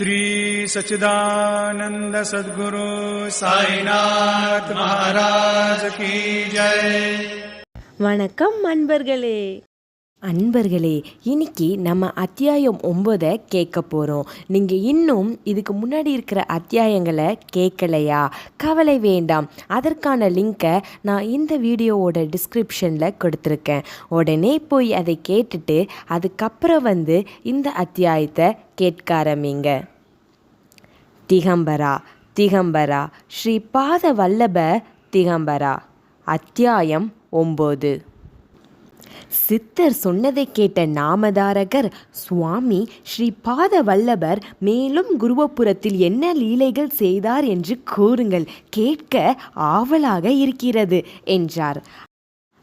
श्री सच्चिदानंद सद्गुरु साईनाथ महाराज की जय வணக்கம் அன்பர்களே அன்பர்களே இன்னைக்கு நம்ம அத்தியாயம் ஒன்பதை கேட்க போகிறோம் நீங்கள் இன்னும் இதுக்கு முன்னாடி இருக்கிற அத்தியாயங்களை கேட்கலையா கவலை வேண்டாம் அதற்கான லிங்கை நான் இந்த வீடியோவோட டிஸ்கிரிப்ஷனில் கொடுத்துருக்கேன் உடனே போய் அதை கேட்டுட்டு அதுக்கப்புறம் வந்து இந்த அத்தியாயத்தை கேட்க ஆரம்பிங்க திகம்பரா திகம்பரா ஸ்ரீ பாத வல்லப திகம்பரா. அத்தியாயம் ஒம்பது. சித்தர் சொன்னதை கேட்ட நாமதாரகர் சுவாமி ஸ்ரீ பாத வல்லபர் மேலும் குருவபுரத்தில் என்ன லீலைகள் செய்தார் என்று கூறுங்கள் கேட்க ஆவலாக இருக்கிறது என்றார்.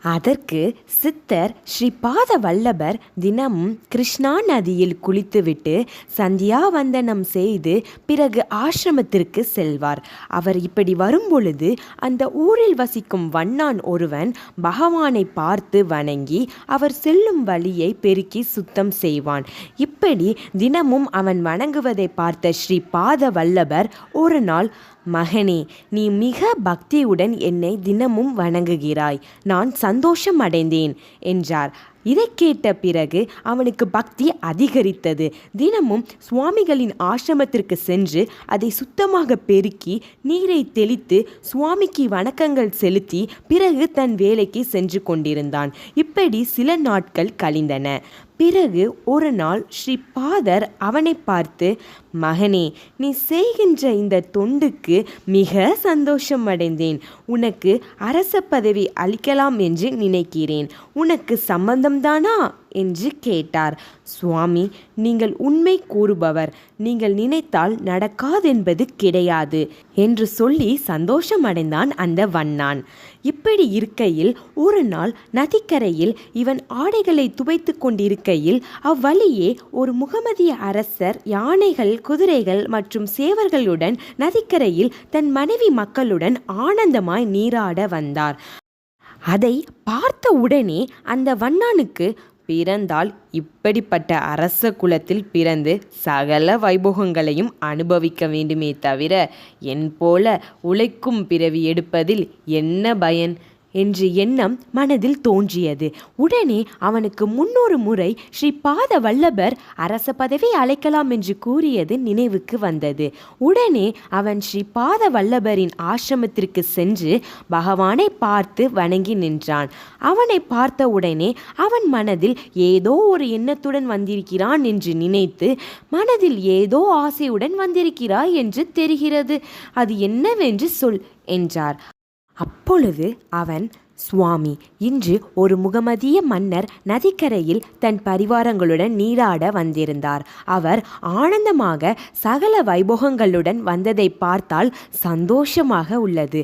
அதற்கு சித்தர் ஸ்ரீ பாத வல்லபர் தினமும் கிருஷ்ணா நதியில் குளித்துவிட்டு சந்தியாவந்தனம் செய்து பிறகு ஆசிரமத்திற்கு செல்வார். அவர் இப்படி வரும்பொழுது அந்த ஊரில் வசிக்கும் வண்ணான் ஒருவன் பகவானை பார்த்து வணங்கி அவர் செல்லும் வழியை பெருக்கி சுத்தம் செய்வான். இப்படி தினமும் அவன் வணங்குவதை பார்த்த ஸ்ரீ பாத வல்லபர் ஒரு நாள் மகனே நீ மிக பக்தியுடன் என்னை தினமும் வணங்குகிறாய். நான் சந்தோஷம் அடைந்தேன் என்றார். இதை கேட்ட பிறகு அவனுக்கு பக்தி அதிகரித்தது. தினமும் சுவாமிகளின் ஆசிரமத்திற்கு சென்று அதை சுத்தமாக பெருக்கி நீரை தெளித்து சுவாமிக்கு வணக்கங்கள் செலுத்தி பிறகு தன் வேலைக்கு சென்று கொண்டிருந்தான். இப்படி சில நாட்கள் கழிந்தன. பிறகு ஒரு நாள் ஸ்ரீ பாதர் அவனை பார்த்து மகனே நீ செய்கின்ற இந்த தொண்டுக்கு மிக சந்தோஷம் அடைந்தேன் உனக்கு அரச பதவி அளிக்கலாம் என்று நினைக்கிறேன். உனக்கு சம்பந்தம் சம்பந்தம்தானா என்று கேட்டார். சுவாமி நீங்கள் உண்மை கூறுபவர். நீங்கள் நினைத்தால் நடக்காதென்பது கிடையாது என்று சொல்லி சந்தோஷமடைந்தான் அந்த வண்ணான். இப்படி இருக்கையில் ஒரு நாள் நதிக்கரையில் இவன் ஆடைகளை துவைத்து கொண்டிருக்கையில் அவ்வழியே ஒரு முகமதிய அரசர் யானைகள் குதிரைகள் மற்றும் சேவர்களுடன் நதிக்கரையில் தன் மனைவி மக்களுடன் ஆனந்தமாய் நீராட வந்தார். அதை பார்த்த உடனே அந்த வண்ணானுக்கு பிறந்தால் இப்படிப்பட்ட அரச குலத்தில் பிறந்து சகல வைபோகங்களையும் அனுபவிக்க வேண்டுமே தவிர என் போல உழைக்கும் பிறவி எடுப்பதில் என்ன பயன்? என்று எண்ணம் மனதில் தோன்றியது. உடனே அவனுக்கு முன்னொரு முறை ஸ்ரீ பாத வல்லபர் அரச பதவி அழைக்கலாம் என்று கூறியது நினைவுக்கு வந்தது. உடனே அவன் ஸ்ரீ பாத வல்லபரின் ஆசிரமத்திற்கு சென்று பகவானை பார்த்து வணங்கி நின்றான். அவனை பார்த்த உடனே அவன் மனதில் ஏதோ ஒரு எண்ணத்துடன் வந்திருக்கிறான் என்று நினைத்து மனதில் ஏதோ ஆசையுடன் வந்திருக்கிறாய் என்று தெரிகிறது. அது என்னவென்று சொல் என்றார். அப்பொழுது அவன் சுவாமி இன்று ஒரு முகமதிய மன்னர் நதிக்கரையில் தன் பரிவாரங்களுடன் நீராட வந்திருந்தார். அவர் ஆனந்தமாக சகல வைபோகங்களுடன் வந்ததை பார்த்தால் சந்தோஷமாக உள்ளது.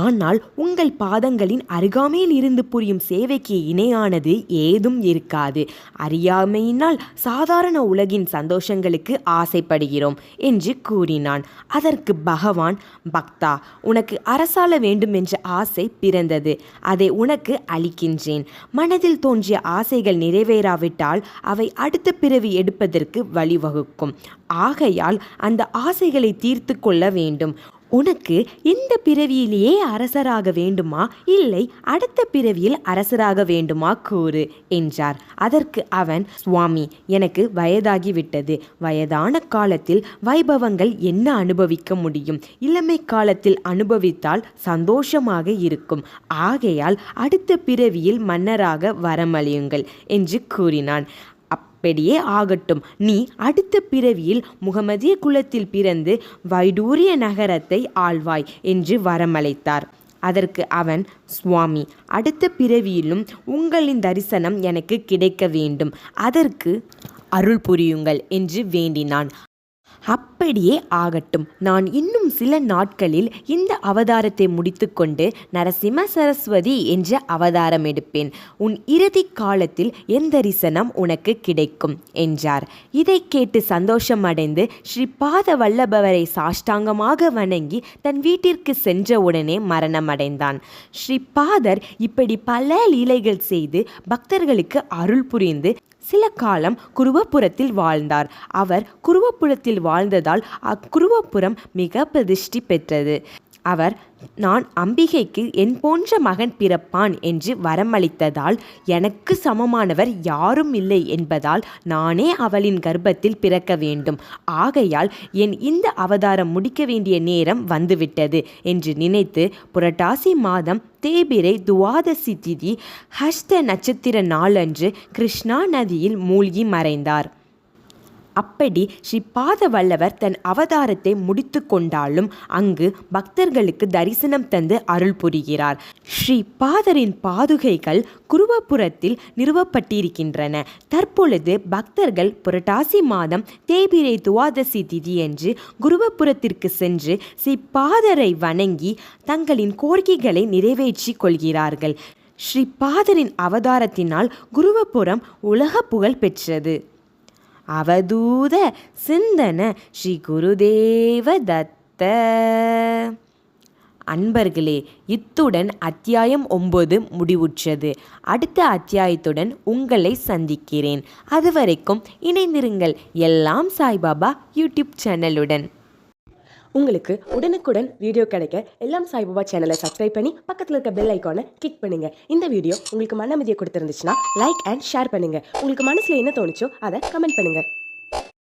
ஆனால் உங்கள் பாதங்களின் அருகாமையில் இருந்து புரியும் சேவைக்கு இணையானது ஏதும் இருக்காது. அறியாமையினால் சாதாரண உலகின் சந்தோஷங்களுக்கு ஆசைப்படுகிறோம் என்று கூறினான். அதற்கு பகவான் பக்தா உனக்கு அரசாள வேண்டும் என்ற ஆசை பிறந்தது. அதை உனக்கு அளிக்கின்றேன். மனதில் தோன்றிய ஆசைகள் நிறைவேறாவிட்டால் அவை அடுத்த பிறவி எடுப்பதற்கு வழிவகுக்கும். ஆகையால் அந்த ஆசைகளை தீர்த்து கொள்ள வேண்டும். உனக்கு இந்த பிறவியிலேயே அரசராக வேண்டுமா? இல்லை அடுத்த பிறவியில் அரசராக வேண்டுமா? கூறு என்றார். அதற்கு அவன் சுவாமி எனக்கு வயதாகிவிட்டது. வயதான காலத்தில் வைபவங்கள் என்ன அனுபவிக்க முடியும்? இளமை காலத்தில் அனுபவித்தால் சந்தோஷமாக இருக்கும். ஆகையால் அடுத்த பிறவியில் மன்னராக வரமளியுங்கள் என்று கூறினான். அப்படியே ஆகட்டும். நீ அடுத்த பிறவியில் முகமதிய குலத்தில் பிறந்து வைடூரிய நகரத்தை ஆழ்வாய் என்று வரமளித்தார். அதற்கு அவன் சுவாமி அடுத்த பிறவியிலும் உங்களின் தரிசனம் எனக்கு கிடைக்க வேண்டும். அதற்கு அருள் புரியுங்கள் என்று வேண்டினான். அப்படியே ஆகட்டும். நான் இன்னும் சில நாட்களில் இந்த அவதாரத்தை முடித்துக்கொண்டு நரசிம்ம சரஸ்வதி என்ற அவதாரம் எடுப்பேன். உன் இறுதி காலத்தில் என் தரிசனம் உனக்கு கிடைக்கும்? என்றார். இதை கேட்டு சந்தோஷம் அடைந்து ஸ்ரீ பாத வல்லபவரை சாஷ்டாங்கமாக வணங்கி தன் வீட்டிற்கு சென்ற உடனே மரணமடைந்தான். ஸ்ரீ பாதர் இப்படி பல லீலைகள் செய்து பக்தர்களுக்கு அருள் புரிந்து சில காலம் குருவபுரத்தில் வாழ்ந்தார். அவர் குருவபுரத்தில் வாழ்ந்ததால் அக்குருவபுரம் மிக பிரதிஷ்டி பெற்றது. அவர் நான் அம்பிகைக்கு என் போன்ற மகன் பிறப்பான் என்று வரமளித்ததால் எனக்கு சமமானவர் யாரும் இல்லை என்பதால் நானே அவளின் கர்ப்பத்தில் பிறக்க வேண்டும். ஆகையால் என் இந்த அவதாரம் முடிக்க வேண்டிய நேரம் வந்துவிட்டது என்று நினைத்து புரட்டாசி மாதம் தேபிரை துவாதசி திதி ஹஷ்ட நட்சத்திர நாளன்று கிருஷ்ணா நதியில் மூழ்கி மறைந்தார். அப்படி ஸ்ரீ பாதவல்லவர் தன் அவதாரத்தை முடித்து கொண்டாலும் அங்கு பக்தர்களுக்கு தரிசனம் தந்து அருள் புரிகிறார். ஸ்ரீ பாதரின் பாதுகைகள் குருவபுரத்தில் நிறுவப்பட்டிருக்கின்றன. தற்பொழுது பக்தர்கள் புரட்டாசி மாதம் தேபிரை துவாதசி திதியன்று குருவபுரத்திற்கு சென்று ஸ்ரீ பாதரை வணங்கி தங்களின் கோரிக்கைகளை நிறைவேற்றிக் கொள்கிறார்கள். ஸ்ரீ பாதரின் அவதாரத்தினால் குருவபுரம் உலக புகழ் பெற்றது. அவதூத சிந்தன ஸ்ரீ குருதேவ தத்த. அன்பர்களே இத்துடன் அத்தியாயம் ஒன்பது முடிவுற்றது. அடுத்த அத்தியாயத்துடன் உங்களை சந்திக்கிறேன். அதுவரைக்கும் இணைந்திருங்கள் எல்லாம் சாய்பாபா யூடியூப் சேனலுடன். உங்களுக்கு உடனுக்குடன் வீடியோ கிடைக்க எல்லாம் சாய்பாபா சேனலை சப்ஸ்கிரைப் பண்ணி பக்கத்தில் இருக்க பெல் ஐக்கானை கிளிக் பண்ணுங்க. இந்த வீடியோ உங்களுக்கு மன கொடுத்துருந்துச்சுன்னா லைக் அண்ட் ஷேர் பண்ணுங்க. உங்களுக்கு மனசுல என்ன தோணுச்சோ அதை கமெண்ட் பண்ணுங்க.